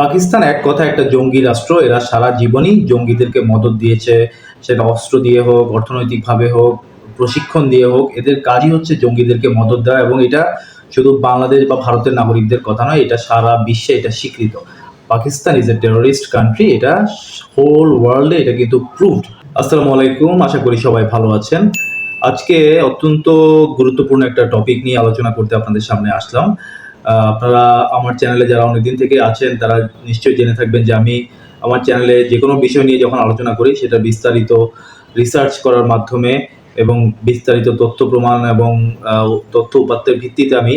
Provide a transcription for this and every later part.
পাকিস্তান এক কথা একটা জঙ্গি রাষ্ট্র, এরা সারা জীবনই জঙ্গিদেরকে মদত দিয়েছে। সেটা অস্ত্র দিয়ে হোক, অর্থনৈতিকভাবে হোক, প্রশিক্ষণ দিয়ে হোক, এদের কাজই হচ্ছে জঙ্গিদেরকে মদত দেওয়া এবং এটা শুধু বাংলাদেশ বা ভারতের নাগরিকদের কথা নয়, এটা সারা বিশ্বে এটা স্বীকৃত। Pakistan is a terrorist country এটা হোল ওয়ার্ল্ডে এটা কিন্তু প্রুভড আসসালামু আলাইকুম, আশা করি সবাই ভালো আছেন। আজকে অত্যন্ত গুরুত্বপূর্ণ একটা টপিক নিয়ে আলোচনা করতে আপনাদের সামনে আসলাম। আপনারা আমার চ্যানেলে যারা অনেকদিন থেকে আছেন, তারা নিশ্চয়ই জেনে থাকবেন যে আমি আমার চ্যানেলে যে কোনো বিষয় নিয়ে যখন আলোচনা করি, সেটা বিস্তারিত রিসার্চ করার মাধ্যমে এবং বিস্তারিত তথ্য প্রমাণ এবং তথ্য উপাত্তের ভিত্তিতে আমি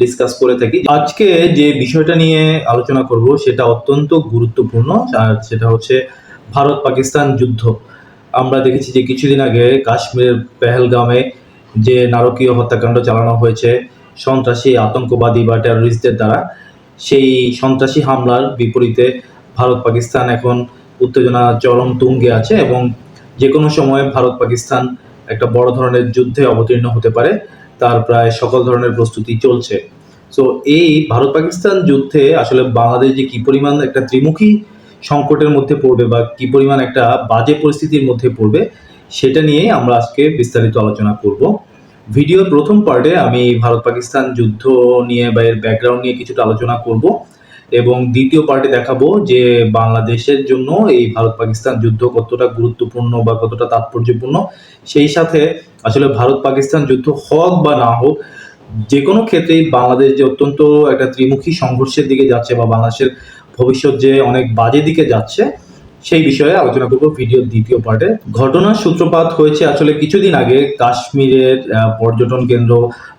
ডিসকাস করে থাকি। আজকে যে বিষয়টা নিয়ে আলোচনা করব, সেটা অত্যন্ত গুরুত্বপূর্ণ, আর সেটা হচ্ছে ভারত পাকিস্তান যুদ্ধ। আমরা দেখেছি যে কিছুদিন আগে কাশ্মীরের পেহেলগামে যে নারকীয় হত্যাকাণ্ড চালানো হয়েছে সন্ত্রাসী, আতঙ্কবাদী বা টেররিস্টদের দ্বারা সেই সন্ত্রাসী হামলার বিপরীতে ভারত পাকিস্তান এখন উত্তেজনা চরম তুঙ্গে আছে এবং যে কোনো সময় ভারত পাকিস্তান একটা বড় ধরনের যুদ্ধে অবতীর্ণ হতে পারে। তার প্রায় সকল ধরনের প্রস্তুতি চলছে। সো এই ভারত পাকিস্তান যুদ্ধে আসলে বাংলাদেশ যে কি পরিমাণ একটা ত্রিমুখী সংকটের মধ্যে পড়বে বা কি পরিমাণ একটা বাজে পরিস্থিতির মধ্যে পড়বে, সেটা নিয়েই আমরা আজকে বিস্তারিত আলোচনা করব। ভিডিওর প্রথম পার্টে আমি ভারত পাকিস্তান যুদ্ধ নিয়ে বা এর ব্যাকগ্রাউন্ড নিয়ে কিছুটা আলোচনা করব এবং দ্বিতীয় পার্টে দেখাবো যে বাংলাদেশের জন্য এই ভারত পাকিস্তান যুদ্ধ কতটা গুরুত্বপূর্ণ বা কতটা তাৎপর্যপূর্ণ। সেই সাথে আসলে ভারত পাকিস্তান যুদ্ধ হোক বা না হোক যে কোনো ক্ষেত্রেই বাংলাদেশ যে অত্যন্ত একটা ত্রিমুখী সংঘর্ষের দিকে যাচ্ছে বা বাংলাদেশের ভবিষ্যৎ যে অনেক বাজে দিকে যাচ্ছে সেই বিষয়ে আলোচনা করব ভিডিওর দ্বিতীয় পার্টে। ঘটনার সূত্রপাত হয়েছে আসলে কিছুদিন আগে কাশ্মীরের পর্যটন কেন্দ্র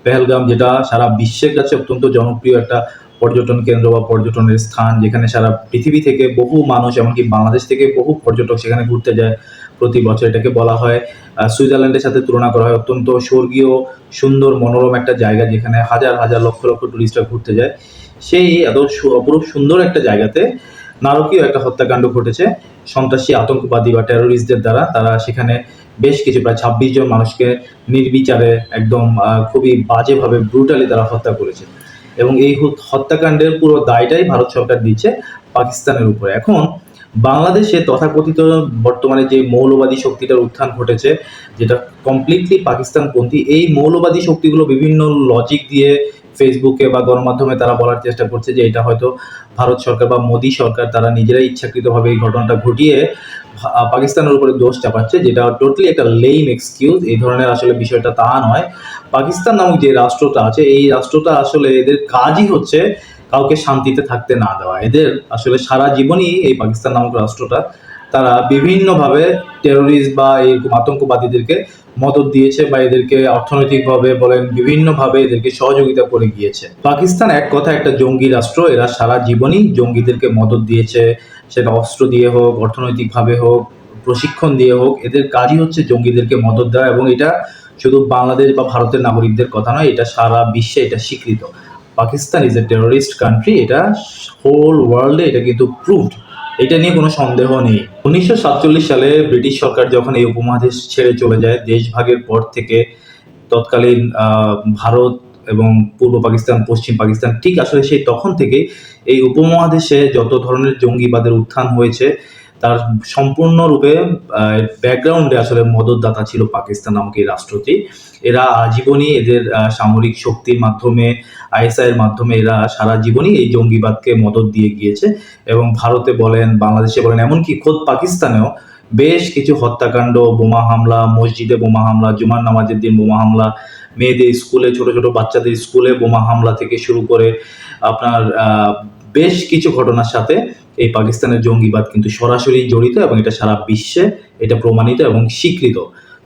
পেহেলগাম, যেটা সারা বিশ্বের কাছে অত্যন্ত জনপ্রিয় একটা পর্যটন কেন্দ্র বা পর্যটনের স্থান, যেখানে সারা পৃথিবী থেকে বহু মানুষ, এমনকি বাংলাদেশ থেকে বহু পর্যটক সেখানে ঘুরতে যায় প্রতি বছর। এটাকে বলা হয় সুইজারল্যান্ডের সাথে তুলনা করা হয় অত্যন্ত স্বর্গীয়, সুন্দর, মনোরম একটা জায়গা, যেখানে হাজার হাজার লক্ষ লক্ষ টুরিস্টরা ঘুরতে যায়। সেই এত অপরূপ সুন্দর একটা জায়গাতে নারকীয় একটা হত্যাকাণ্ড ঘটেছে। সন্ত্রাসী, আতঙ্কবাদী বা টেরোরিস্টদের দ্বারা তারা সেখানে বেশ কিছু, প্রায় ছাব্বিশ জন মানুষকে নির্বিচারে একদম খুবই বাজেভাবে ব্রুটালি তারা হত্যা করেছে। এবং এই হত্যাকাণ্ডের পুরো দায়টাই ভারত সরকার দিচ্ছে পাকিস্তানের উপরে। এখন বাংলাদেশে তথাকথিত বর্তমানে যে মৌলবাদী শক্তিটার উত্থান ঘটেছে, যেটা কমপ্লিটলি পাকিস্তানপন্থী, এই মৌলবাদী শক্তিগুলো বিভিন্ন লজিক দিয়ে ফেসবুকে বা গণমাধ্যমে তারা বলার চেষ্টা করছে যে এটা হয়তো ভারত সরকার বা মোদী সরকার তারা নিজেরাই ইচ্ছাকৃতভাবে এই ঘটনাটা ঘটিয়ে পাকিস্তানের উপরে দোষ চাপাচ্ছে, যেটা টোটালি একটা লেইম এক্সকিউজ এই ধরনের আসলে বিষয়টা তা নয়। পাকিস্তান নামক যে রাষ্ট্রটা আছে, এই রাষ্ট্রটা আসলে এদের কাজই হচ্ছে কাউকে শান্তিতে থাকতে না দেওয়া। এদের আসলে সারা জীবনই এই পাকিস্তান নামক রাষ্ট্রটা, তারা বিভিন্নভাবে টেরোরিস্ট বা এরকম আতঙ্কবাদীদেরকে মদত দিয়েছে বা এদেরকে অর্থনৈতিকভাবে বলেন বিভিন্নভাবে এদেরকে সহযোগিতা করে গিয়েছে। পাকিস্তান এক কথা একটা জঙ্গি রাষ্ট্র, এরা সারা জীবনই জঙ্গিদেরকে মদত দিয়েছে। সেটা অস্ত্র দিয়ে হোক, অর্থনৈতিকভাবে হোক, প্রশিক্ষণ দিয়ে হোক, এদের কাজই হচ্ছে জঙ্গিদেরকে মদত দেওয়া এবং এটা শুধু বাংলাদেশ বা ভারতের নাগরিকদের কথা নয়, এটা সারা বিশ্বে এটা স্বীকৃত। Pakistan is a terrorist country এটা হোল ওয়ার্ল্ডে এটা কিন্তু প্রুভড এটা নিয়ে কোনো সন্দেহ নেই। উনিশশো সাতচল্লিশ সালে ব্রিটিশ সরকার যখন এই উপমহাদেশ ছেড়ে চলে যায়, দেশভাগের পর থেকে তৎকালীন ভারত এবং পূর্ব পাকিস্তান, পশ্চিম পাকিস্তান, ঠিক আসলে সেই তখন থেকে এই উপমহাদেশে যত ধরনের জঙ্গিবাদের উত্থান হয়েছে তার সম্পূর্ণরূপে ব্যাকগ্রাউন্ডে আসলে মদতদাতা ছিল পাকিস্তান নামক এই রাষ্ট্রটি। এরা আজীবনই এদের সামরিক শক্তির মাধ্যমে আইএসআই এর মাধ্যমে এরা সারা জীবনই এই জঙ্গিবাদকে মদত দিয়ে গিয়েছে এবং ভারতে বলেন, বাংলাদেশে বলেন, এমনকি খোদ পাকিস্তানেও বেশ কিছু হত্যাকাণ্ড, বোমা হামলা, মসজিদে বোমা হামলা, জুমার নামাজের দিন বোমা হামলা, মেয়েদের স্কুলে, ছোট ছোট বাচ্চাদের স্কুলে বোমা হামলা থেকে শুরু করে আপনার বেশ কিছু ঘটনার সাথে এই পাকিস্তানের জঙ্গিবাদ কিন্তু সরাসরি জড়িত এবং এটা সারা বিশ্বে এটা প্রমাণিত এবং স্বীকৃত।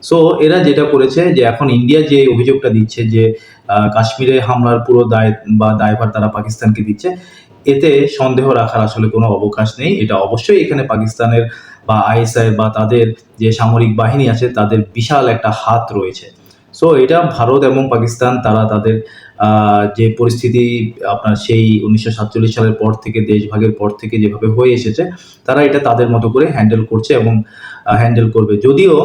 সো এরা যেটা করেছে যে এখন ইন্ডিয়া যে অভিযোগটা দিচ্ছে যে কাশ্মীরে হামলার পুরো দায় বা দায়ভার তারা পাকিস্তানকে দিচ্ছে, এতে সন্দেহ রাখার আসলে কোনো অবকাশ নেই। এটা অবশ্যই এখানে পাকিস্তানের বা আইএসআই বা তাদের যে সামরিক বাহিনী আছে, তাদের বিশাল একটা হাত রয়েছে। সো এটা ভারত এবং পাকিস্তান, তারা তাদের যে পরিস্থিতি আপনার সেই উনিশশো সাতচল্লিশ সালের পর থেকে দেশভাগের পর থেকে যেভাবে হয়ে এসেছে তারা এটা তাদের মতো করে হ্যান্ডেল করছে এবং হ্যান্ডেল করবে। যদিও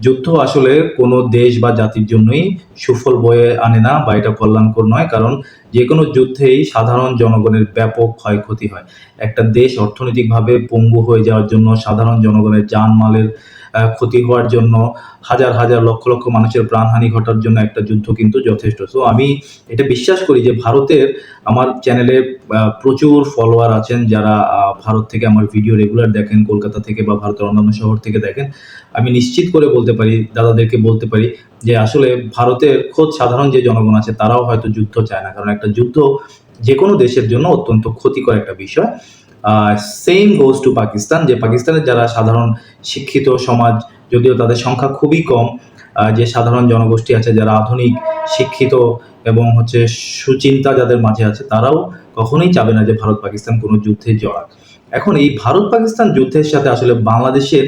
যুদ্ধ আসলে কোনো দেশ বা জাতির জন্যই সুফল বয়ে আনে না বা এটা কল্যাণকর নয় কারণ যে কোনো যুদ্ধেই সাধারণ জনগণের ব্যাপক ক্ষয়ক্ষতি হয়। একটা দেশ অর্থনৈতিকভাবে পঙ্গু হয়ে যাওয়ার জন্য সাধারণ জনগণের জানমালের আহ, ক্ষতি হওয়ার জন্য হাজার হাজার লক্ষ লক্ষ মানুষের প্রাণহানি ঘটার জন্য একটা যুদ্ধ কিন্তু যথেষ্ট। সো আমি এটা বিশ্বাস করি যে ভারতের আমার চ্যানেলে প্রচুর ফলোয়ার আছেন যারা ভারত থেকে আমার ভিডিও রেগুলার দেখেন, কলকাতা থেকে বা ভারতের অন্যান্য শহর থেকে দেখেন। আমি নিশ্চিত করে বলতে পারি, দাদাদেরকে বলতে পারি যে আসলে ভারতের খোদ সাধারণ যে জনগণ আছে, তারাও হয়তো যুদ্ধ চায় না। কারণ একটা যুদ্ধ যে কোনো দেশের জন্য অত্যন্ত ক্ষতিকর একটা বিষয়। সেম গোজ টু পাকিস্তান যে পাকিস্তানের যারা সাধারণ শিক্ষিত সমাজ, যদিও তাদের সংখ্যা খুবই কম যে সাধারণ জনগোষ্ঠী আছে, যারা আধুনিক, শিক্ষিত এবং হচ্ছে সুচিন্তা যাদের মাঝে আছে, তারাও কখনোই চাবে না যে ভারত পাকিস্তান কোনো যুদ্ধে জড়াক। এখন এই ভারত পাকিস্তান যুদ্ধের সাথে আসলে বাংলাদেশের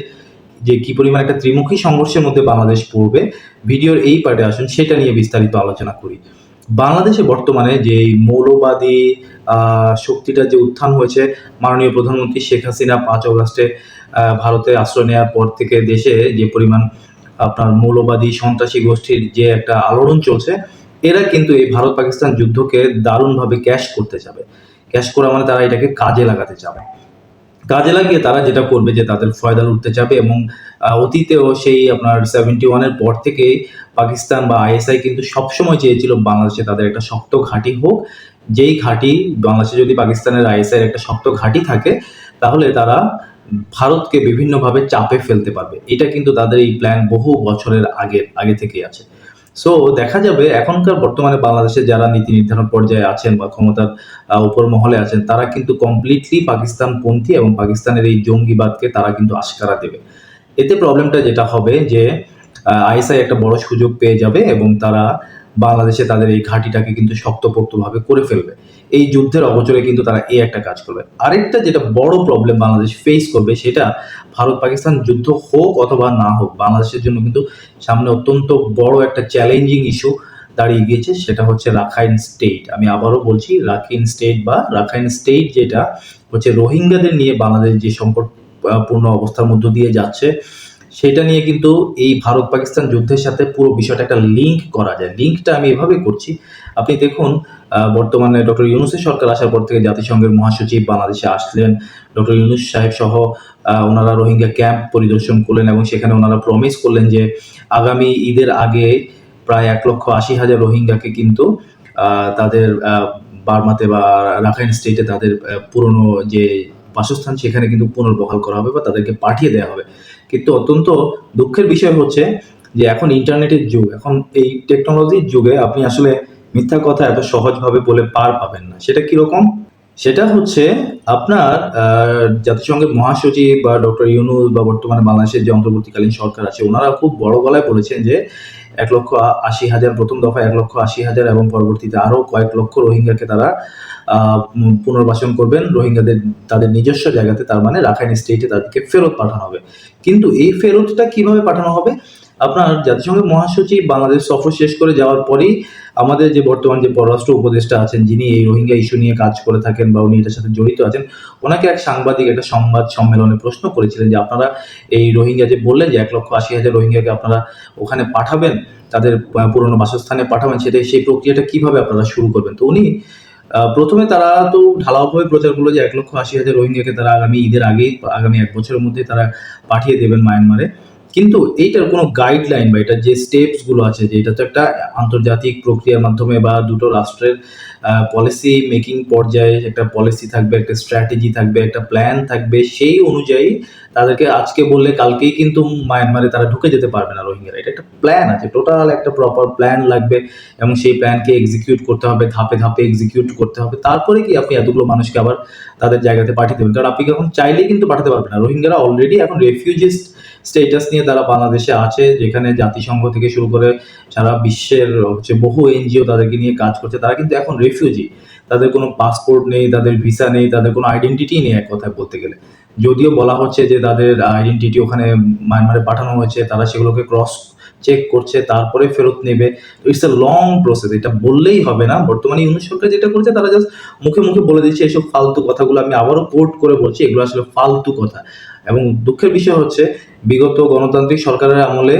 যে কি পরিমাণ একটা ত্রিমুখী সংঘর্ষের মধ্যে বাংলাদেশ পড়বে, ভিডিওর এই পার্টে আসুন, সেটা নিয়ে বিস্তারিত আলোচনা করি। বাংলাদেশে বর্তমানে যে মৌলবাদী আহ, শক্তিটার যে উত্থান হয়েছে মাননীয় প্রধানমন্ত্রী শেখ হাসিনা পাঁচ অগস্টে ভারতে আশ্রয় নেওয়ার পর থেকে দেশে যে পরিমাণ আপনার মৌলবাদী সন্ত্রাসী গোষ্ঠীর যে একটা আলোড়ন চলছে এরা কিন্তু এই ভারত পাকিস্তান যুদ্ধকে দারুণভাবে ক্যাশ করতে যাবে ক্যাশ করা মানে তারা এটাকে কাজে লাগাতে যাবে কাজে লাগিয়ে তারা যেটা করবে যে তাদের ফয়দা উঠতে যাবে এবং অতীতেও সেই আপনার সেভেন্টি ওয়ানের পর থেকে পাকিস্তান বা আইএসআই কিন্তু সবসময় চেয়েছিল বাংলাদেশে তাদের একটা শক্ত ঘাঁটি হোক। যেই ঘাঁটি বাংলাদেশে যদি পাকিস্তানের আইএসআই একটা শক্ত ঘাঁটি থাকে, তাহলে তারা ভারতকে বিভিন্নভাবে চাপে ফেলতে পারবে। এটা কিন্তু তাদের এই প্ল্যান বহু বছরের আগে আগে থেকেই আছে। সো দেখা যাবে এখনকার বর্তমানে বাংলাদেশে যারা নীতি নির্ধারণ পর্যায়ে আছেন বা ক্ষমতার উপর মহলে আছেন, তারা কিন্তু কমপ্লিটলি পাকিস্তান পন্থী এবং পাকিস্তানের এই জঙ্গিবাদকে তারা কিন্তু আশকারা দেবে। এতে প্রবলেমটা যেটা হবে যে আইএসআই একটা বড় সুযোগ পেয়ে যাবে এবং তারা বাংলাদেশে তাদের এই ঘাঁটিটাকে কিন্তু শক্তপোক্তভাবে করে ফেলবে। এই যুদ্ধের অবচরে কিন্তু তারা এই একটা কাজ করবে। আরেকটা যেটা বড় প্রবলেম বাংলাদেশ ফেস করবে, সেটা ভারত পাকিস্তান যুদ্ধ হোক অথবা না হোক, বাংলাদেশের জন্য কিন্তু সামনে অত্যন্ত বড় একটা চ্যালেঞ্জিং ইস্যু দাঁড়িয়ে গিয়েছে, সেটা হচ্ছে রাখাইন স্টেট আমি আবারও বলছি, রাখাইন স্টেট বা রাখাইন স্টেট যেটা হচ্ছে রোহিঙ্গাদের নিয়ে বাংলাদেশ যে সংকটপূর্ণ অবস্থার মধ্য দিয়ে যাচ্ছে সেটা নিয়ে কিন্তু এই ভারত পাকিস্তান যুদ্ধের সাথে পুরো বিষয়টা একটা লিঙ্ক করা যায়। লিঙ্কটা আমি এভাবে করছি। আপনি দেখুন বর্তমানে ডক্টর ইউনুসের সরকার আসার পর থেকে জাতিসংঘের মহাসচিব বাংলাদেশে আসলেন। ডক্টর ইউনুস সাহেব সহ ওনারা রোহিঙ্গা ক্যাম্প পরিদর্শন করলেন এবং সেখানে ওনারা প্রমিস করলেন যে আগামী ঈদের আগে প্রায় এক লক্ষ আশি হাজার রোহিঙ্গাকে কিন্তু তাদের বার্মাতে বা রাখাইন স্টেটে তাদের পুরনো যে বাসস্থান সেখানে কিন্তু পুনর্বহাল করা হবে বা তাদেরকে পাঠিয়ে দেওয়া হবে। কিন্তু অত্যন্ত দুঃখের বিষয় হচ্ছে যে এখন ইন্টারনেটের যুগ, এখন এই টেকনোলজির যুগে আপনি আসলে মিথ্যা কথা এত সহজভাবে বলে পার পাবেন না। সেটা কীরকম? সেটা হচ্ছে আপনার জাতিসংঘের মহাসচিব বা ডক্টর ইউনুস বা বর্তমানে বাংলাদেশের যে অন্তর্বর্তীকালীন সরকার আছে, ওনারা খুব বড় গলায় বলেছেন যে এক লক্ষ আশি হাজার, প্রথম দফা এক লক্ষ আশি হাজার এবং পরবর্তীতে আরও কয়েক লক্ষ রোহিঙ্গাকে তারা পুনর্বাসন করবেন। রোহিঙ্গাদের, তাদের নিজস্ব জায়গাতে, তার মানে রাখাইন স্টেটে তাদেরকে ফেরত পাঠানো হবে। কিন্তু এই ফেরতটা কীভাবে পাঠানো হবে? আপনার জাতিসংঘের মহাসচিব বাংলাদেশ সফর শেষ করে যাওয়ার পরেই আমাদের যে বর্তমান যে পররাষ্ট্র উপদেষ্টা আছেন, যিনি এই রোহিঙ্গা ইস্যু নিয়ে কাজ করে থাকেন বা উনি এটার সাথে জড়িত আছেন, ওনাকে এক সাংবাদিক একটা সংবাদ সম্মেলনে প্রশ্ন করেছিলেন যে আপনারা এই রোহিঙ্গা যে বললেন যে এক লক্ষ আশি হাজার রোহিঙ্গাকে আপনারা ওখানে পাঠাবেন, তাদের পুরনো বাসস্থানে পাঠাবেন, সেটাই সেই প্রক্রিয়াটা কীভাবে আপনারা শুরু করবেন? তো উনি প্রথমে তারা তো ঢালাওভাবে প্রচার করল যে এক লক্ষ আশি হাজার রোহিঙ্গাকে তারা আগামী ঈদের আগেই, আগামী এক বছরের মধ্যে তারা পাঠিয়ে দেবেন মায়ানমারে। কিন্তু এইটার কোনো গাইডলাইন বা এটার যে স্টেপসগুলো আছে, যে এটা তো একটা আন্তর্জাতিক প্রক্রিয়ার মাধ্যমে বা দুটো রাষ্ট্রের পলিসি মেকিং পর্যায়ে একটা পলিসি থাকবে, একটা স্ট্র্যাটেজি থাকবে, একটা প্ল্যান থাকবে, সেই অনুযায়ী তাদেরকে আজকে বললে কালকেই কিন্তু মায়ানমারে তারা ঢুকে যেতে পারবে না রোহিঙ্গারা। এটা একটা প্ল্যান আছে টোটাল একটা প্রপার প্ল্যান লাগবে এবং সেই প্ল্যানকে এক্সিকিউট করতে হবে, ধাপে ধাপে এক্সিকিউট করতে হবে। তারপরে কি আপনি এতগুলো মানুষকে আবার তাদের জায়গাতে পাঠিয়ে দেবেন? কারণ আপনি এখন চাইলেই কিন্তু পাঠাতে পারবেন না। রোহিঙ্গারা অলরেডি এখন রেফিউজিস্ট স্টেটাস নিয়ে তারা বাংলাদেশে আছে, যেখানে জাতিসংঘ থেকে শুরু করে সারা বিশ্বের, হচ্ছে বহু এনজিও তাদেরকে নিয়ে কাজ করছে। তারা কিন্তু এখন রেফিউজি তাদের কোনো পাসপোর্ট নেই, তাদের ভিসা নেই, তাদের কোনো আইডেন্টিটি নেই এক কথায় বলতে গেলে। যদিও বলা হচ্ছে যে তাদের আইডেন্টিটি ওখানে মায়ানমারে পাঠানো হয়েছে, তারা সেগুলোকে ক্রস চেক করছে, তারপরে ফেরত নেবে। ইটস এ লং প্রসেস এটা বললেই হবে না। বর্তমানে ইউনিট সরকার যেটা করছে, তারা জাস্ট মুখে মুখে বলে দিচ্ছে এইসব ফালতু কথাগুলো আমি আবারও কোর্ট করে বলছি, এগুলো আসলে ফালতু কথা। এবং দুঃখের বিষয় হচ্ছে, বিগত গণতান্ত্রিক সরকারের আমলে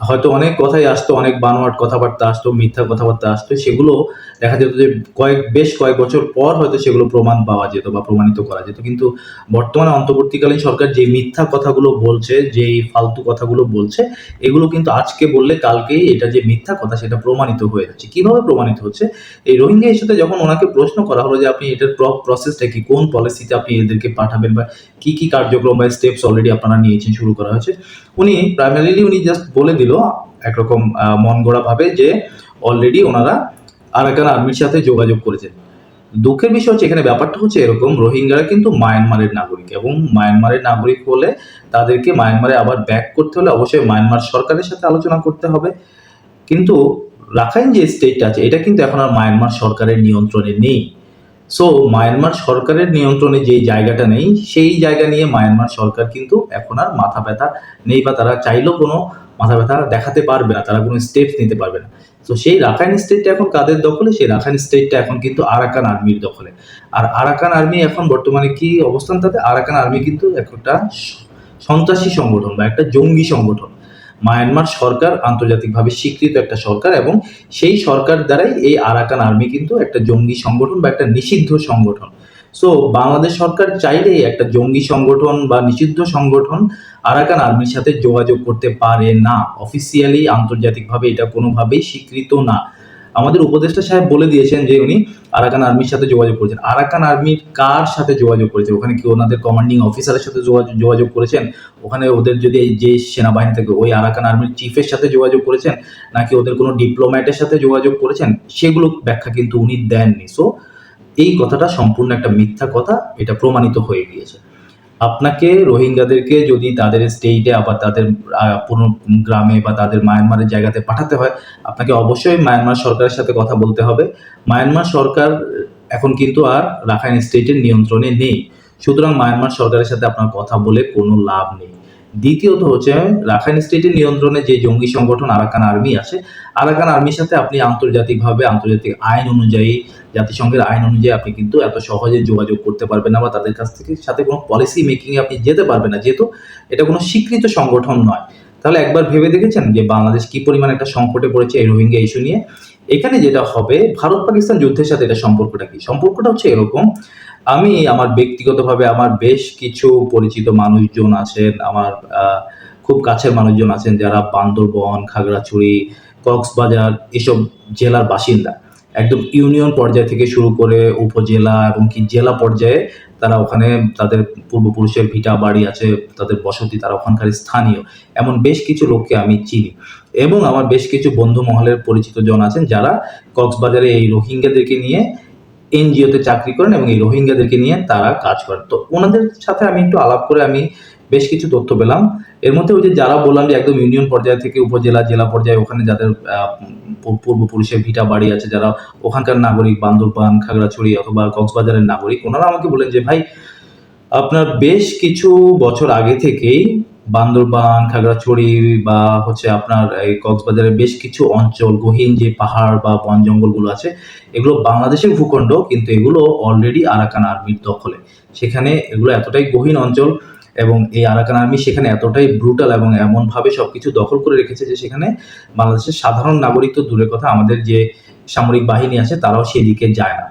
হয়তো অনেক কথাই আসতো, অনেক বানোয়াট কথাবার্তা আসতো, মিথ্যা কথাবার্তা আসতো, সেগুলো দেখা যেত যে কয়েক, বেশ কয়েক বছর পর হয়তো সেগুলো প্রমাণ পাওয়া যেত বা প্রমাণিত করা যেত। কিন্তু বর্তমানে অন্তর্বর্তীকালীন সরকার যে মিথ্যা কথাগুলো বলছে যে ফালতু কথাগুলো বলছে, এগুলো কিন্তু আজকে বললে কালকেই এটা যে মিথ্যা কথা সেটা প্রমাণিত হয়ে যাচ্ছে। কীভাবে প্রমাণিত হচ্ছে? এই রোহিঙ্গা ইস্যুতে যখন ওনাকে প্রশ্ন করা হলো যে আপনি এটার প্রসেসটা কি, কোন পলিসিতে আপনি এদেরকে পাঠাবেন বা কি কি কার্যক্রম বা স্টেপস অলরেডি আপনারা নিয়েছেন, শুরু করা হয়েছে, উনি প্রাইমারিলি উনি জাস্ট বলে দিল একরকম মন ভাবে যে অলরেডি ওনারা আরাকান আর্মির সাথে যোগাযোগ করেছেন। দুঃখের বিষয় হচ্ছে, এখানে ব্যাপারটা হচ্ছে এরকম, রোহিঙ্গারা কিন্তু মায়ানমারের নাগরিক এবং মায়ানমারের নাগরিক হলে তাদেরকে মায়ানমারে আবার ব্যাক করতে হলে অবশ্যই মায়ানমার সরকারের সাথে আলোচনা করতে হবে। কিন্তু রাখাইন যে স্টেটটা আছে, এটা কিন্তু এখন আর মায়ানমার সরকারের নিয়ন্ত্রণে নেই। সো মায়ানমার সরকারের নিয়ন্ত্রণে যেই জায়গাটা নেই, সেই জায়গা নিয়ে মায়ানমার সরকার কিন্তু এখন আর মাথা ব্যথা নেই বা তারা চাইলেও কোনো মাথা ব্যথা দেখাতে পারবে না, তারা কোনো স্টেপস নিতে পারবে না। তো সেই রাখাইন স্টেটটা এখন কাদের দখলে? সেই রাখাইন স্টেটটা এখন কিন্তু আরাকান আর্মির দখলে। আর আরাকান আর্মি এখন বর্তমানে কি অবস্থান তাতে আরাকান আর্মি কিন্তু একটা সন্ত্রাসী সংগঠন বা একটা জঙ্গি সংগঠন। মায়ানমার সরকার আন্তর্জাতিকভাবে স্বীকৃত একটা সরকার এবং সেই সরকার দ্বারাই এই আরাকান আর্মি কিন্তু একটা জঙ্গি সংগঠন বা একটা নিষিদ্ধ সংগঠন। সো বাংলাদেশ সরকার চাইলেই একটা জঙ্গি সংগঠন বা নিষিদ্ধ সংগঠন আরাকান আর্মির সাথে যোগাযোগ করতে পারে না। অফিসিয়ালি আন্তর্জাতিকভাবে এটা কোনোভাবেই স্বীকৃত না। আমাদের উপদেষ্টা সাহেব বলে দিয়েছেন যে উনি আরাকান আর্মির সাথে যোগাযোগ করেছেন। আরাকান আর্মির কার সাথে যোগাযোগ করেছেন ওখানে কি ওনাদের কমান্ডিং অফিসারের সাথে যোগাযোগ যোগাযোগ করেছেন? ওখানে ওদের যদি যে সেনাবাহিনী থেকে ওই আরাকান আর্মির চিফের সাথে যোগাযোগ করেছেন, নাকি ওদের কোনো ডিপ্লোম্যাটের সাথে যোগাযোগ করেছেন? সেগুলো ব্যাখ্যা কিন্তু উনি দেননি। সো এই কথাটা সম্পূর্ণ একটা মিথ্যা কথা, এটা প্রমাণিত হয়ে গিয়েছে। আপনাকে রোহিঙ্গাদেরকে যদি তাদের স্টেটে আবার তাদের পুরো গ্রামে বা তাদের মায়ানমারের জায়গাতে পাঠাতে হয়, আপনাকে অবশ্যই মায়ানমার সরকারের সাথে কথা বলতে হবে। মায়ানমার সরকার এখন কিন্তু আর রাখাইন স্টেটের নিয়ন্ত্রণে নেই। সুতরাং মায়ানমার সরকারের সাথে আপনার কথা বলে কোনো লাভ নেই। দ্বিতীয়ত হচ্ছে, রাখাইন স্টেটের নিয়ন্ত্রণে যে জঙ্গি সংগঠন আরাকান আর্মি আছে, আরাকান আর্মির সাথে আপনি আন্তর্জাতিকভাবে, আন্তর্জাতিক আইন অনুযায়ী, জাতিসংঘের আইন অনুযায়ী আপনি কিন্তু এত সহজে যোগাযোগ করতে পারবেন না বা তাদের কাছ থেকে সাথে কোনো পলিসি মেকিং এ আপনি যেতে পারবেন না, যেহেতু এটা কোনো স্বীকৃত সংগঠন নয়। তাহলে একবার ভেবে দেখেছেন যে বাংলাদেশ কি পরিমাণ একটা সংকটে পড়েছে এই রোহিঙ্গা ইস্যু নিয়ে? এখানে যেটা হবে ভারত পাকিস্তান যুদ্ধের সাথে এটা সম্পর্কটা কি? সম্পর্কটা হচ্ছে এরকম আমি আমার ব্যক্তিগতভাবে আমার বেশ কিছু পরিচিত মানুষজন আছেন, আমার খুব কাছের মানুষজন আছেন যারা বান্দরবন, খাগড়াছড়ি, কক্সবাজার এসব জেলার বাসিন্দা। একদম ইউনিয়ন পর্যায় থেকে শুরু করে উপজেলা এবং কি জেলা পর্যায়ে তারা ওখানে তাদের পূর্বপুরুষের ভিটা বাড়ি আছে, তাদের বসতি তারা ওখানকার স্থানীয়। এমন বেশ কিছু লোককে আমি চিনি। এবং আমার বেশ কিছু বন্ধু মহলের পরিচিত জন আছেন যারা কক্সবাজারে এই রোহিঙ্গাদেরকে নিয়ে এনজিওতে চাকরি করেন এবং এই রোহিঙ্গাদেরকে নিয়ে তারা কাজ করেন। তো ওনাদের সাথে আমি একটু আলাপ করে আমি বেশ কিছু তথ্য পেলাম। এর মধ্যে ওই যে যারা বললাম যে একদম ইউনিয়ন পর্যায় থেকে উপজেলা, জেলা পর্যায়ে ওখানে যাদের পূর্বপুরুষের ভিটা বাড়ি আছে, যারা ওখানকার নাগরিক, বান্দরবান, খাগড়াছড়ি অথবা কক্সবাজারের নাগরিক, ওনারা আমাকে বলেন যে, ভাই, আপনার বেশ কিছু বছর আগে থেকেই বান্দরবান, খাগড়াছড়ি বা হচ্ছে আপনার এই কক্সবাজারের বেশ কিছু অঞ্চল, গহীন যে পাহাড় বা বন জঙ্গলগুলো আছে, এগুলো বাংলাদেশের ভূখণ্ড, কিন্তু এগুলো অলরেডি আরাকান আর্মির দখলে। সেখানে এগুলো এতটাই গহীন অঞ্চল এবং এই আরাকান আর্মি সেখানে এতটাই ব্রুটাল এবং এমনভাবে সবকিছু দখল করে রেখেছে যে সেখানে বাংলাদেশের সাধারণ নাগরিক তো দূরের কথা, আমাদের যে সামরিক বাহিনী আছে তারাও সেদিকে যায় না।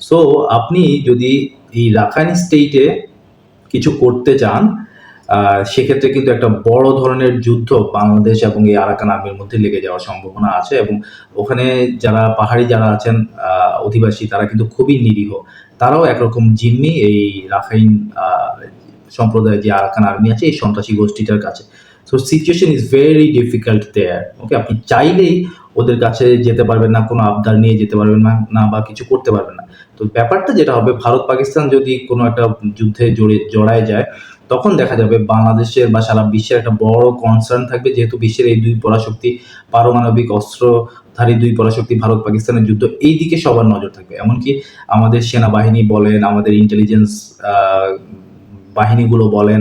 সো আপনি যদি এই রাখাইন স্টেটে কিছু করতে চান সেক্ষেত্রে কিন্তু একটা বড় ধরনের যুদ্ধ বাংলাদেশ এবং এই আরাকান আর্মির মধ্যে লেগে যাওয়ার সম্ভাবনা আছে এবং ওখানে যারা পাহাড়ি যারা আছেন অধিবাসী, তারা কিন্তু খুবই নিরীহ। তারাও একরকম জিম্মি এই রাখাইন সম্প্রদায়ের যে আরাকান আর্মি আছে, এই সন্ত্রাসী গোষ্ঠীটার কাছে। So situation is very difficult there okay আপনি চাইলেই ওদের কাছে যেতে পারবেন না, কোনো আবদার নিয়ে যেতে পারবেন না না বা কিছু করতে পারবেন না। তো ব্যাপারটা যেটা হবে, ভারত পাকিস্তান যদি কোনো একটা যুদ্ধে জড়ে, জড়ায় যায়, তখন দেখা যাবে বাংলাদেশের বা সারা বিশ্বের একটা বড় কনসার্ন থাকবে, যেহেতু বিশ্বের এই দুই পরাশক্তি, পারমাণবিক অস্ত্রধারী দুই পরাশক্তি, ভারত পাকিস্তানের যুদ্ধ, এই দিকে সবার নজর থাকবে। এমনকি আমাদের সেনাবাহিনী বলেন, আমাদের ইন্টেলিজেন্স বাহিনীগুলো বলেন,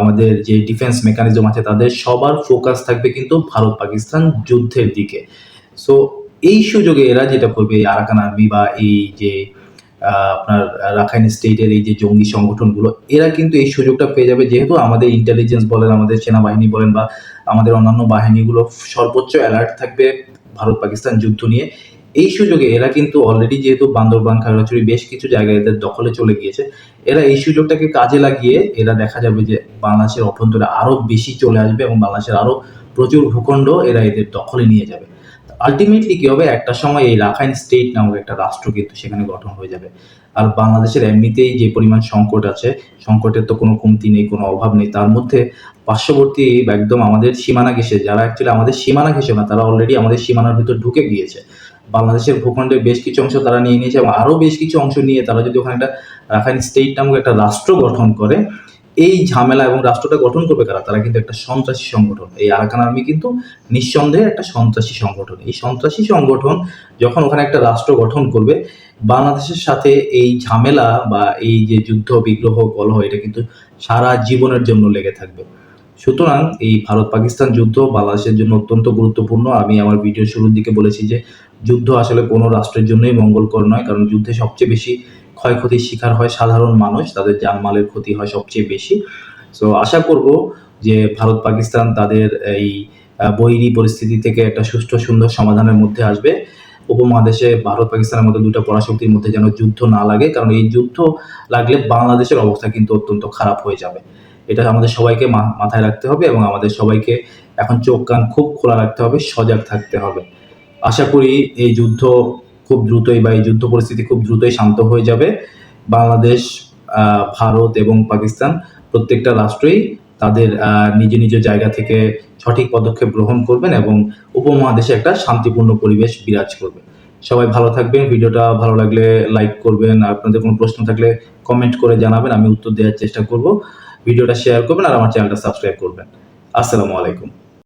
আমাদের যে ডিফেন্স মেকানিজম আছে, তাদের সবার ফোকাস থাকবে কিন্তু ভারত পাকিস্তান যুদ্ধের দিকে। সো এই সুযোগে এরা যেটা করবে আরাকান আর্মি বা এই যে আপনার রাখাইন স্টেটের এই যে জঙ্গি সংগঠনগুলো, এরা কিন্তু এই সুযোগটা পেয়ে যাবে। যেহেতু আমাদের ইন্টেলিজেন্স বলেন, আমাদের সেনাবাহিনী বলেন বা আমাদের অন্যান্য বাহিনীগুলো সর্বোচ্চ অ্যালার্ট থাকবে ভারত পাকিস্তান যুদ্ধ নিয়ে। এই সুযোগে এরা কিন্তু অলরেডি যেহেতু বান্দরবান, খাগড়াছড়ি বেশ কিছু জায়গায় এদের দখলে চলে গিয়েছে, এরা এই সুযোগটাকে কাজে লাগিয়ে এরা দেখা যাবে যে বাংলাদেশের অভ্যন্তরে আরও বেশি চলে আসবে এবং বাংলাদেশের আরও প্রচুর ভূখণ্ড এরা এদের দখলে নিয়ে যাবে। আলটিমেটলি কি হবে? একটা সময় এই রাখাইন স্টেট নামক একটা রাষ্ট্র কিন্তু সেখানে গঠন হয়ে যাবে। আর বাংলাদেশের এমনিতেই যে পরিমাণ সংকট আছে, সংকটের তো কোনো কমতি নেই, কোনো অভাব নেই, তার মধ্যে পার্শ্ববর্তী একদম আমাদের সীমানা ঘেঁষে, যারা অ্যাকচুয়ালি আমাদের সীমানা ঘেঁষে না, তারা অলরেডি আমাদের সীমানার ভিতর ঢুকে গিয়েছে। বাংলাদেশের ভূখণ্ডের বেশ কিছু অংশ তারা নিয়ে নিয়েছে এবং আরও বেশ কিছু অংশ নিয়ে তারা যদি ওখানে একটা রাখাইন স্টেট নামক একটা রাষ্ট্র গঠন করে এই ঝামেলা এবং রাষ্ট্রটা গঠন করবে কারা? তারা কিন্তু একটা সন্ত্রাসী সংগঠন। এই আরাকান আর্মি কিন্তু নিঃসন্দেহে একটা সন্ত্রাসী সংগঠন। এই সন্ত্রাসী সংগঠন যখন ওখানে একটা রাষ্ট্র গঠন করবে, বাংলাদেশের সাথে এই ঝামেলা বা এই যে যুদ্ধ, বিগ্রহ, কলহ, এটা কিন্তু সারা জীবনের জন্য লেগে থাকবে। সুতরাং এই ভারত পাকিস্তান যুদ্ধ বাংলাদেশের জন্য অত্যন্ত গুরুত্বপূর্ণ। আমি আমার ভিডিও শুরুর দিকে বলেছি যে, যুদ্ধ আসলে কোনো রাষ্ট্রের জন্যই মঙ্গলকর নয়, কারণ যুদ্ধে সবচেয়ে বেশি ক্ষয়ক্ষতির শিকার হয় সাধারণ মানুষ, তাদের জানমালের ক্ষতি হয় সবচেয়ে বেশি। সো আশা করব যে ভারত, পাকিস্তান তাদের এই বৈরী পরিস্থিতি থেকে একটা সুষ্ঠু, সুন্দর সমাধানের মধ্যে আসবে। উপমহাদেশে ভারত, পাকিস্তানের মধ্যে দুটো পরাশক্তির মধ্যে যেন যুদ্ধ না লাগে, কারণ এই যুদ্ধ লাগলে বাংলাদেশের অবস্থা কিন্তু অত্যন্ত খারাপ হয়ে যাবে। এটা আমাদের সবাইকে মাথায় রাখতে হবে এবং আমাদের সবাইকে এখন চোখ কান খুব খোলা রাখতে হবে, সজাগ থাকতে হবে। আশা করি এই যুদ্ধ খুব দ্রুতই বা এই যুদ্ধ পরিস্থিতি খুব দ্রুতই শান্ত হয়ে যাবে। বাংলাদেশ ভারত এবং পাকিস্তান প্রত্যেকটা রাষ্ট্রই তাদের নিজ নিজ জায়গা থেকে সঠিক পদক্ষেপ গ্রহণ করবেন এবং উপমহাদেশে একটা শান্তিপূর্ণ পরিবেশ বিরাজ করবে। সবাই ভালো থাকবেন। ভিডিওটা ভালো লাগলে লাইক করবেন। আপনাদের কোনো প্রশ্ন থাকলে কমেন্ট করে জানাবেন। আমি উত্তর দেওয়ার চেষ্টা করব। ভিডিওটা শেয়ার করবেন আর আমার চ্যানেলটা সাবস্ক্রাইব করবেন। আসসালামু আলাইকুম।